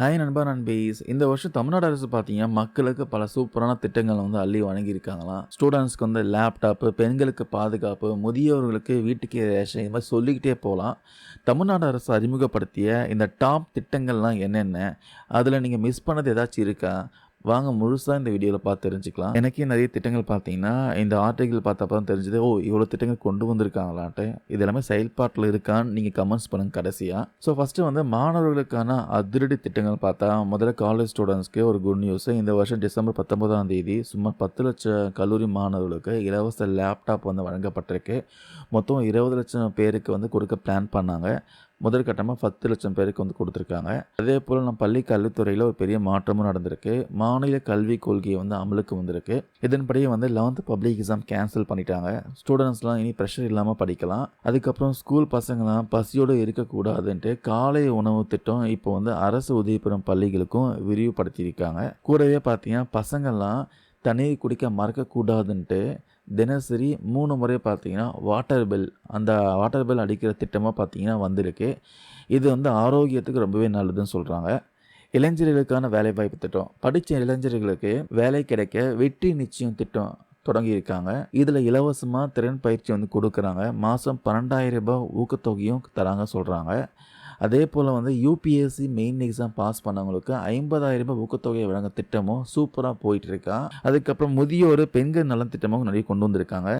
Hi நண்பா நண்பீஸ். இந்த வருஷம் தமிழ்நாடு அரசு பார்த்தீங்கன்னா மக்களுக்கு பல சூப்பரான திட்டங்களை வந்து அள்ளி வழங்கியிருக்காங்களாம் ஸ்டூடெண்ட்ஸ்க்கு வந்து லேப்டாப்பு பெண்களுக்கு பாதுகாப்பு முதியோர்களுக்கு வீட்டுக்கே ரேஷன் இது மாதிரி சொல்லிக்கிட்டே போகலாம். தமிழ்நாடு அரசு அறிமுகப்படுத்திய இந்த டாப் திட்டங்கள்லாம் என்னென்ன? அதில் நீங்கள் மிஸ் பண்ணது ஏதாச்சும் இருக்கா? வாங்க முழுசாக இந்த வீடியோவில் பார்த்து தெரிஞ்சுக்கலாம். எனக்கே நிறைய திட்டங்கள் பார்த்தீங்கன்னா இந்த ஆர்டிகிள் பார்த்தப்ப தான் தெரிஞ்சது ஓ இவ்வளோ திட்டங்கள் கொண்டு வந்திருக்காங்களான்ட்டு. இது எல்லாமே செயல்பாட்டில் இருக்கான்னு நீங்கள் கமெண்ட்ஸ் பண்ணுங்க கடைசியாக ஸோ ஃபஸ்ட்டு வந்து மாணவர்களுக்கான அதிரடி திட்டங்கள் பார்த்தா முதல்ல காலேஜ் ஸ்டூடெண்ட்ஸ்க்கு ஒரு குட் நியூஸ் இந்த வருஷம் டிசம்பர் பத்தொன்பதாம் தேதி சுமார் பத்து லட்சம் கல்லூரி மாணவர்களுக்கு இலவச லேப்டாப் வந்து வழங்கப்பட்டிருக்கு. மொத்தம் இருபது லட்சம் பேருக்கு வந்து கொடுக்க பிளான் பண்ணாங்க. முதற்கட்டமாக பத்து லட்சம் பேருக்கு வந்து கொடுத்துருக்காங்க. அதே போல் நம்ம பள்ளி கல்வித்துறையில் ஒரு பெரிய மாற்றமும் நடந்திருக்கு. மாநில கல்விக் கொள்கை வந்து அமலுக்கு வந்திருக்கு. இதன்படியே வந்து லெவன்த் பப்ளிக் எக்ஸாம் கேன்சல் பண்ணிட்டாங்க. ஸ்டூடெண்ட்ஸ்லாம் இனி ப்ரெஷர் இல்லாமல் படிக்கலாம். அதுக்கப்புறம் ஸ்கூல் பசங்களாம் பசியோடு இருக்கக்கூடாதுன்ட்டு காலை உணவு திட்டம் இப்போ வந்து அரசு உதவி பெறும் பள்ளிகளுக்கும் விரிவுபடுத்தியிருக்காங்க. கூடவே பார்த்தீங்கன்னா பசங்கள்லாம் தண்ணீர் குடிக்க மறக்கக்கூடாதுன்ட்டு தினசரி மூணு முறை பார்த்திங்கன்னா வாட்டர் பில் அந்த வாட்டர் பில் அடிக்கிற திட்டமாக பார்த்தீங்கன்னா வந்திருக்கு. இது வந்து ஆரோக்கியத்துக்கு ரொம்பவே நல்லதுன்னு சொல்கிறாங்க இளைஞர்களுக்கான வேலைவாய்ப்பு திட்டம். படித்த இளைஞர்களுக்கு வேலை கிடைக்க வெற்றி நிச்சயம் திட்டம் தொடங்கியிருக்காங்க. இதில் இலவசமாக திறன் பயிற்சி வந்து கொடுக்குறாங்க. மாதம் பன்னெண்டாயிரம் ரூபாய் ஊக்கத்தொகையும் தராங்க சொல்கிறாங்க அதே போல் வந்து யூபிஎஸ்சி மெயின் எக்ஸாம் பாஸ் பண்ணவங்களுக்கு ஐம்பதாயிரம் ரூபாய் ஊக்கத்தொகை வழங்க திட்டமும் சூப்பராக போயிட்டு இருக்கா. அதுக்கப்புறம் முதியோர் பெண்கள் நலன் திட்டமும் நிறைய கொண்டு வந்திருக்காங்க.